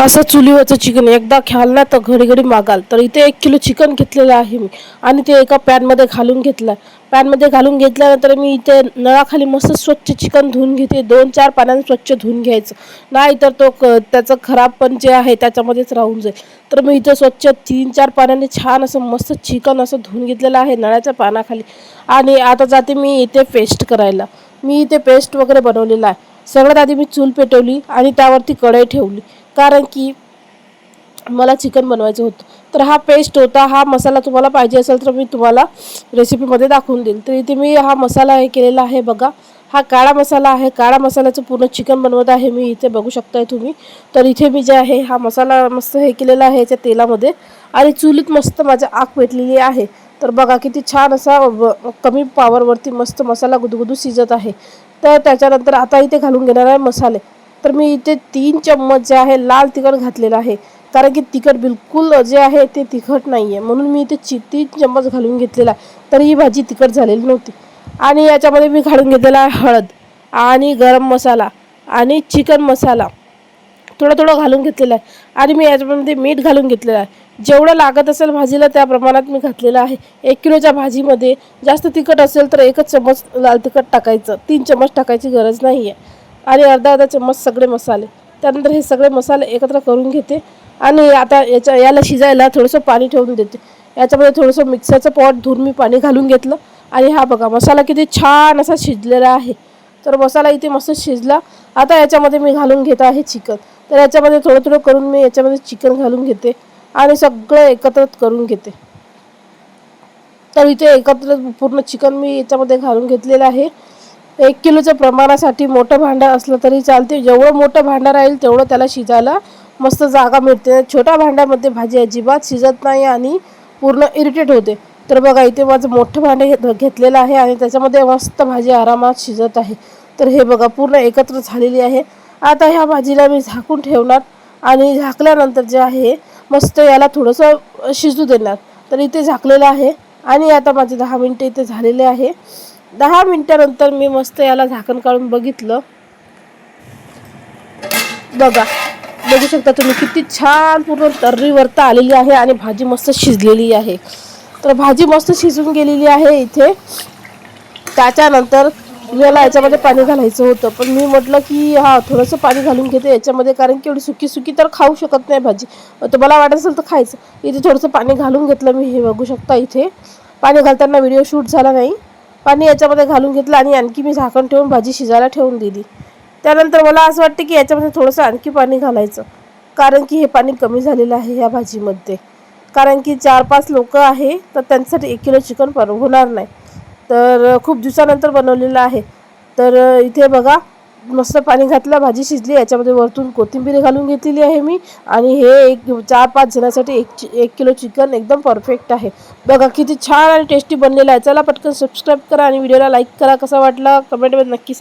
असं चुलीवरचं चिकन एकदा ख्याल ना तर घडी घडी मागाल. तर इथे एक किलो चिकन घेतलेलं आहे मी. आणि ते एका पॅनमध्ये घालून घेतलं. पॅनमध्ये घालून घेतल्यानंतर मी इथे नळाखाली मस्त स्वच्छ चिकन धुवून घेते. दोन चार पाण्याने स्वच्छ धुवून घ्यायचं. नाही तर तो क त्याचं खराब पण जे आहे त्याच्यामध्येच राहून जाईल. तर मी इथे स्वच्छ तीन चार पाण्याने छान असं मस्त चिकन असं धुवून घेतलेलं आहे नळाच्या पानाखाली. आणि आता जाते मी इथे पेस्ट करायला. मी इथे पेस्ट वगैरे बनवलेला आहे. सगळ्यात आधी मी चूल पेटवली आणि त्यावरती कढई ठेवली. कारण की मला चिकन बनवायचं होतं. तर हा पेस्ट होता हा मसाला तुम्हाला पाहिजे असेल तर मी तुम्हाला रेसिपीमध्ये दाखवून देईल तर इथे मी हा मसाला हे केलेला आहे बघा. हा काळा मसाला आहे. काळा मसाल्याचं पूर्ण चिकन बनवत आहे मी. इथे बघू शकताय तुम्ही. तर इथे मी जे आहे हा मसाला मस्त हे केलेला आहे याच्या तेलामध्ये. आणि चुलीत मस्त माझ्या आग पेटलेली आहे. तर बघा किती छान असा व- कमी पावरवरती मस्त मसाला गुदगुदू शिजत आहे. तर त्याच्यानंतर आता इथे घालून घेणार आहे मसाले. तर मी इथे तीन चम्मच जे आहे लाल तिखट घातलेलं आहे. कारण की तिखट बिलकुल जे आहे ते तिखट नाही आहे म्हणून मी इथे चि तीन चम्मच घालून घेतलेला आहे. तर ही भाजी तिखट झालेली नव्हती. आणि याच्यामध्ये मी घालून घेतलेला आहे हळद आणि गरम मसाला आणि चिकन मसाला. थोडं थोडं घालून घेतलेलं आहे. आणि मी याच्यामध्ये मीठ घालून घेतलेलं आहे. जेवढं लागत असेल भाजीला त्या प्रमाणात मी घातलेलं आहे. एक किलोच्या भाजीमध्ये जास्त तिखट असेल तर एकच चम्मच लाल तिखट टाकायचं. तीन चम्मच टाकायची गरज नाही आहे आणि अर्धा अर्धा चम्मच सगळे मसाले. त्यानंतर हे सगळे मसाले एकत्र करून घेते आणि आता याच्या याला शिजायला थोडंसं पाणी ठेवून देते. याच्यामध्ये थोडंसं मिक्सरचं पॉट धुवून मी पाणी घालून घेतलं. आणि हा बघा मसाला किती छान असा शिजलेला आहे. तर मसाला इथे मस्त शिजला. आता याच्यामध्ये मी घालून घेत आहे चिकन. तर याच्यामध्ये थोडं थोडं करून मी याच्यामध्ये चिकन घालून घेते आणि सगळं एकत्र करून घेते. तर इथे एकत्र पूर्ण चिकन मी याच्यामध्ये घालून घेतलेलं आहे. एक किलोच्या प्रमाणासाठी मोठं भांडं असलं तरी चालते. जेवढं मोठं भांडं राहील तेवढं त्याला शिजायला मस्त जागा मिळते. छोट्या भांड्यामध्ये भाजी अजिबात शिजत नाही आणि पूर्ण इरिटेट होते. तर बघा इथे माझं मोठं भांडं घेत घेतलेलं आहे आणि त्याच्यामध्ये मस्त भाजी आरामात शिजत आहे. तर हे बघा पूर्ण एकत्र झालेली आहे. आता ह्या भाजीला मी झाकून ठेवणार आणि झाकल्यानंतर जे आहे मस्त याला थोडंसं शिजू देणार. तर इथे झाकलेलं आहे आणि आता माझे दहा मिनटं इथे झालेले आहे. दहा मिनटानंतर मी मस्त याला झाकण काढून बघितलं. बघा बघू शकता तुम्ही किती छान पूर्ण तर्रीवरता आलेली आहे आणि भाजी मस्त शिजलेली आहे. तर भाजी मस्त शिजून गेलेली आहे इथे. त्याच्यानंतर याला याच्यामध्ये पाणी घालायचं होतं पण मी म्हटलं की हा थोडंसं पाणी घालून घेते याच्यामध्ये कारण की एवढी सुकी सुकी तर खाऊ शकत नाही भाजी. तर मला वाटत असेल तर खायचं. इथे थोडंसं पाणी घालून घेतलं मी हे बघू शकता इथे. पाणी घालताना व्हिडिओ शूट झाला नाही. पाणी याच्यामध्ये घालून घेतलं आणि आणखी मी झाकण ठेवून भाजी शिजायला ठेवून दिली. त्यानंतर मला असं वाटतं की याच्यामध्ये थोडंसं आणखी पाणी घालायचं. कारण की हे पाणी कमी झालेलं आहे ह्या भाजीमध्ये. कारण की चार पाच लोक आहे तर त्यांच्यासाठी एक किलो चिकन पर होणार नाही. तर खूप दिवसानंतर बनवलेलं आहे. तर इथे बघा मस्त पाणी घातलं भाजी शिजली याच्यामध्ये वरतून कोथिंबीर घालून घेतलेली आहे मी. आणि हे एक चार पाच जणांसाठी एक एक किलो चिकन एकदम परफेक्ट आहे. बघा किती छान आणि टेस्टी बनलेलं आहे. चला पटकन सबस्क्राईब करा आणि व्हिडिओला लाईक करा. कसा वाटला? कमेंटमध्ये नक्की